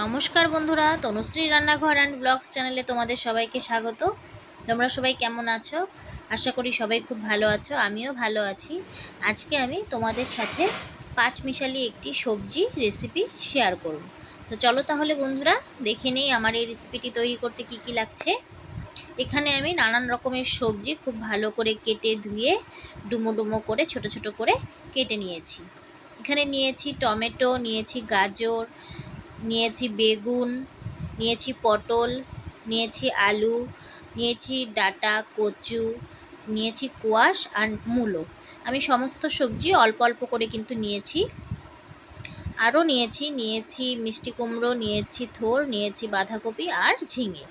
নমস্কার বন্ধুরা, তনুশ্রী রান্নাঘর অ্যান্ড ব্লগস চ্যানেলে তোমাদের সবাইকে স্বাগত। তোমরা সবাই কেমন আছো? আশা করি সবাই খুব ভালো আছো, আমিও ভালো আছি। আজকে আমি তোমাদের সাথে পাঁচ মিশালি একটি সবজি রেসিপি শেয়ার করব। তো চলো তাহলে বন্ধুরা, দেখে নেই আমার এই রেসিপিটি তৈরি করতে কি কি লাগছে। এখানে আমি নানান রকমের সবজি খুব ভালো করে কেটে ধুয়ে, ডুমো ডুমো করে, ছোট ছোট করে কেটে নিয়েছি। এখানে নিয়েছি টমেটো, নিয়েছি গাজর নিয়েছি বেগুন, নিয়েছি পটল, নিয়েছি আলু, নিয়েছি ডাটা, কচু, নিয়েছি কোয়াশ আর মূলো। আমি সমস্ত সবজি অল্প অল্প করে কিন্তু নিয়েছি। আরও নিয়েছি নিয়েছি মিষ্টি কুমড়ো, নিয়েছি থোর, নিয়েছি বাঁধাকপি আর ঝিঙে।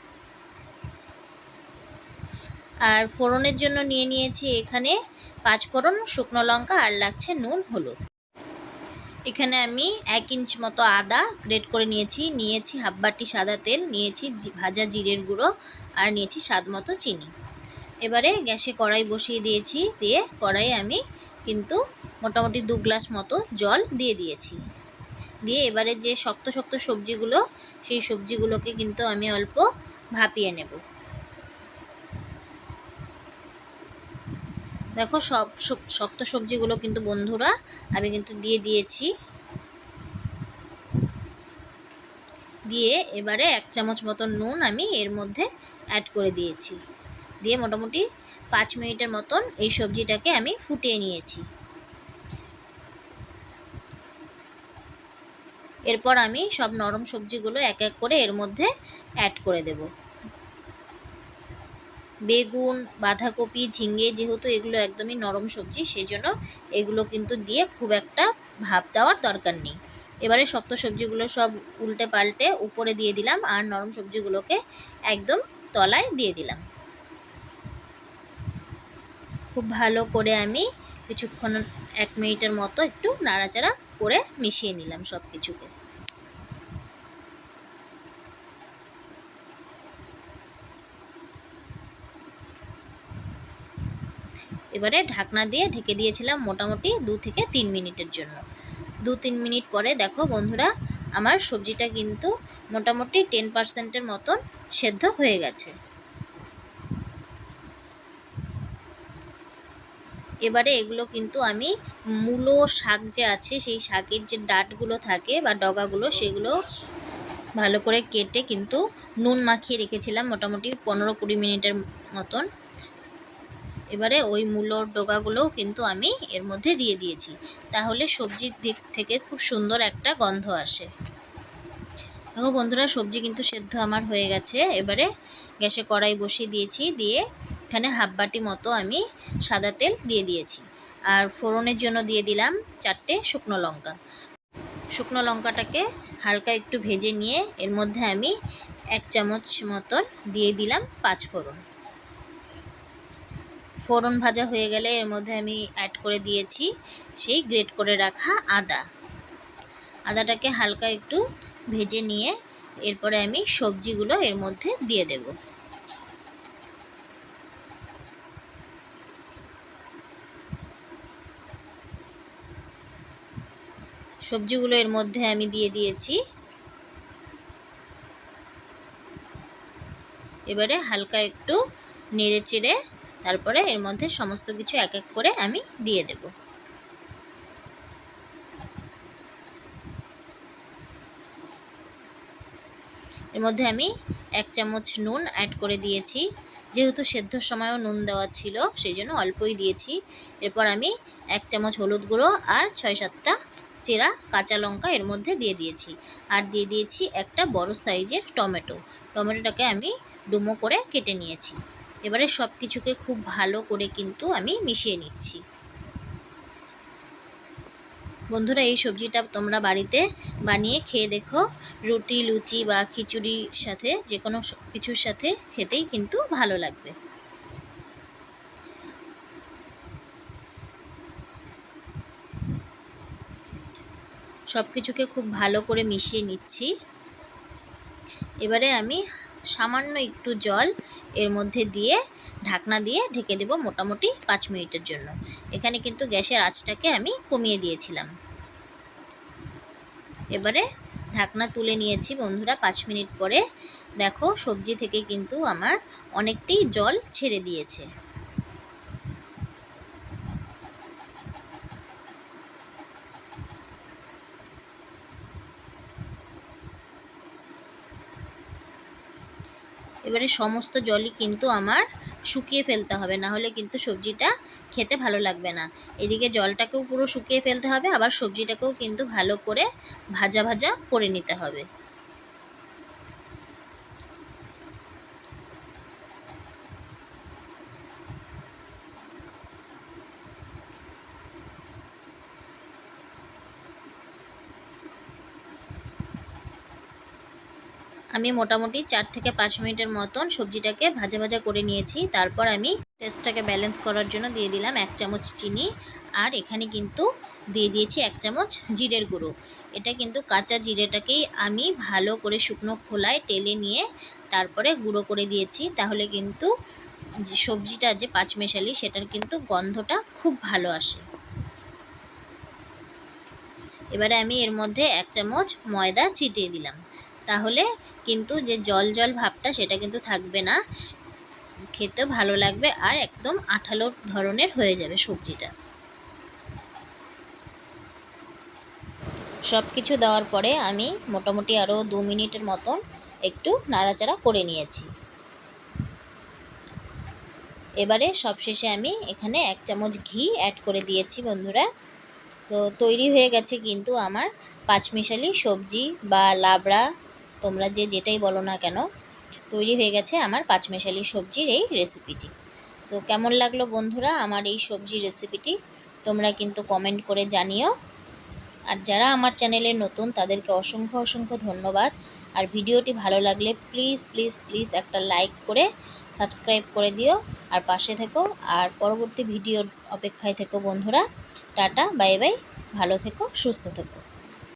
আর ফোড়নের জন্য নিয়ে নিয়েছি এখানে পাঁচ ফোড়ন শুকনো লঙ্কা আর লাগছে নুন, হলুদ। এখানে আমি এক ইঞ্চ মতো আদা গ্রেট করে নিয়েছি নিয়েছি হাফ বাটি সাদা তেল, নিয়েছি ভাজা জিরের গুঁড়ো আর নিয়েছি স্বাদ মতো চিনি। এবারে গ্যাসে কড়াই বসিয়ে দিয়েছি, দিয়ে কড়াই আমি কিন্তু মোটামুটি দু গ্লাস মতো জল দিয়ে দিয়েছি। দিয়ে এবারে যে শক্ত শক্ত সবজিগুলো, সেই সবজিগুলোকে কিন্তু আমি অল্প ভাপিয়ে নেব। দেখো সব শক্ত সবজিগুলো কিন্তু বন্ধুরা আমি কিন্তু দিয়ে দিয়েছি। দিয়ে এবারে এক চামচ মতো নুন আমি এর মধ্যে অ্যাড করে দিয়েছি। দিয়ে মোটামুটি পাঁচ মিনিটের মতন এই সবজিটাকে আমি ফুটিয়ে নিয়েছি। এরপর আমি সব নরম সবজিগুলো এক এক করে এর মধ্যে অ্যাড করে দেবো। বেগুন, বাঁধাকপি, ঝিঙে যেহেতু এগুলো একদমই নরম সবজি সেই জন্য এগুলো কিন্তু দিয়ে খুব একটা ভাব দেওয়ার দরকার নেই। এবারে শক্ত সবজিগুলো সব উল্টে পাল্টে উপরে দিয়ে দিলাম আর নরম সবজিগুলোকে একদম তলায় দিয়ে দিলাম। খুব ভালো করে আমি কিছুক্ষণ, এক মিনিটের মতো একটু নাড়াচাড়া করে মিশিয়ে নিলাম সব কিছুকে এবারে ঢাকনা দিয়ে ঢেকে দিয়েছিলাম মোটামুটি দু থেকে তিন মিনিটের জন্য। দু তিন মিনিট পরে দেখো বন্ধুরা, আমার সবজিটা কিন্তু মোটামুটি টেন পার্সেন্টের মতন সেদ্ধ হয়ে গেছে। এবারে এগুলো কিন্তু আমি মূলো শাক যে আছে, সেই শাকের যে ডাটগুলো থাকে বা ডগাগুলো, সেগুলো ভালো করে কেটে কিন্তু নুন মাখিয়ে রেখেছিলাম মোটামুটি পনেরো কুড়ি মিনিটের মতন। এবারে ওই মূলোর ডোগাগুলোও কিন্তু আমি এর মধ্যে দিয়ে দিয়েছি। তাহলে সবজির দিক থেকে খুব সুন্দর একটা গন্ধ আসে। দেখো বন্ধুরা, সবজি কিন্তু সেদ্ধ আমার হয়ে গেছে। এবারে গ্যাসে কড়াই বসিয়ে দিয়েছি, দিয়ে এখানে হাফ বাটি মতো আমি সাদা তেল দিয়ে দিয়েছি। আর ফোড়নের জন্য দিয়ে দিলাম চারটে শুকনো লঙ্কা। শুকনো লঙ্কাটাকে হালকা একটু ভেজে নিয়ে এর মধ্যে আমি এক চামচ মতন দিয়ে দিলাম পাঁচ ফোড়ন। ফোড়ন ভাজা হয়ে গেলে এর মধ্যে আমি অ্যাড করে দিয়েছি সেই গ্রেট করে রাখা আদা। আদাটাকে হালকা একটু ভেজে নিয়ে এরপরে আমি সবজিগুলো এর মধ্যে দিয়ে দেব। সবজিগুলো এর মধ্যে আমি দিয়ে দিয়েছি। এবারে হালকা একটু নেড়ে চেড়ে তারপরে এর মধ্যে সমস্ত কিছু এক এক করে আমি দিয়ে দেব। এর মধ্যে আমি এক চামচ নুন অ্যাড করে দিয়েছি। যেহেতু সেদ্ধর সময়ও নুন দেওয়া ছিল, সেই জন্য অল্পই দিয়েছি। এরপর আমি এক চামচ হলুদ গুঁড়ো আর ছয় সাতটা চেরা কাঁচা লঙ্কা এর মধ্যে দিয়ে দিয়েছি। আর দিয়ে দিয়েছি একটা বড় সাইজের টমেটো। টমেটোটাকে আমি ডুমো করে কেটে নিয়েছি। এবারে সব কিছুকে খুব ভালো করে কিন্তু আমি মিশিয়ে নিচ্ছি। বন্ধুরা, এই সবজিটা তোমরা বাড়িতে বানিয়ে খেয়ে দেখো। রুটি, লুচি বা খিচুড়ির সাথে যে কোনো কিছুর সাথে খেতেই কিন্তু ভালো লাগবে। সব কিছুকে খুব ভালো করে মিশিয়ে নিচ্ছি। এবারে আমি সামান্য একটু জল এর মধ্যে দিয়ে, ঢাকনা দিয়ে ঢেকে দেব মোটামুটি পাঁচ মিনিটের জন্য। এখানে কিন্তু গ্যাসের আঁচটাকে আমি কমিয়ে দিয়েছিলাম। এবারে ঢাকনা তুলে নিয়েছি বন্ধুরা পাঁচ মিনিট পরে। দেখো সবজি থেকে কিন্তু আমার অনেকটাই জল ছেড়ে দিয়েছে। এবারে সমস্ত জলই কিন্তু আমার শুকিয়ে ফেলতে হবে, না হলে কিন্তু সবজিটা খেতে ভালো লাগবে না। এদিকে জলটাকেও পুরো শুকিয়ে ফেলতে হবে, আবার সবজিটাকেও কিন্তু ভালো করে ভাজা ভাজা করে নিতে হবে। আমি মোটামুটি চার থেকে পাঁচ মিনিটের মতন সবজিটাকে ভাজা ভাজা করে নিয়েছি। তারপর আমি টেস্টটাকে ব্যালেন্স করার জন্য দিয়ে দিলাম এক চামচ চিনি। আর এখানে কিন্তু দিয়ে দিয়েছি এক চামচ জিরের গুঁড়ো। এটা কিন্তু কাঁচা জিরেটাকেই আমি ভালো করে শুকনো খোলায় টেলে নিয়ে তারপরে গুঁড়ো করে দিয়েছি। তাহলে কিন্তু যে সবজিটা যে পাঁচমেশালি সেটার কিন্তু গন্ধটা খুব ভালো আসে। এবারে আমি এর মধ্যে এক চামচ ময়দা ছিটিয়ে দিলাম। তাহলে কিন্তু যে জল জল ভাবটা সেটা কিন্তু থাকবে না। খেতে ভালো লাগবে আর একদম আঠালো ধরনের হয়ে যাবে সবজিটা। সব কিছু দেওয়ার পরে আমি মোটামুটি আরও দু মিনিটের মতন একটু নাড়াচাড়া করে নিয়েছি। এবারে সবশেষে আমি এখানে এক চামচ ঘি অ্যাড করে দিয়েছি বন্ধুরা। সো তৈরি হয়ে গেছে কিন্তু আমার পাঁচমিশালি সবজি বা লাবড়া তোমরা যে যেটাই বলো না কেন, তৈরি হয়ে গেছে আমার পাঁচমেশালি সবজির এই রেসিপিটি সো কেমন লাগল বন্ধুরা আমার এই সবজির রেসিপিটি তোমরা কিন্তু কমেন্ট করে জানিও। আর যারা আমার চ্যানেলে নতুন, তাদেরকে অসংখ্য অসংখ্য ধন্যবাদ। আর ভিডিওটি ভালো লাগলে প্লিজ প্লিজ প্লিজ একটা লাইক করে সাবস্ক্রাইব করে দিও। আর পাশে থেকো। আর পরবর্তী ভিডিওর অপেক্ষায় থেকো বন্ধুরা। টাটা বাই বাই ভালো থেকো, সুস্থ থেকো।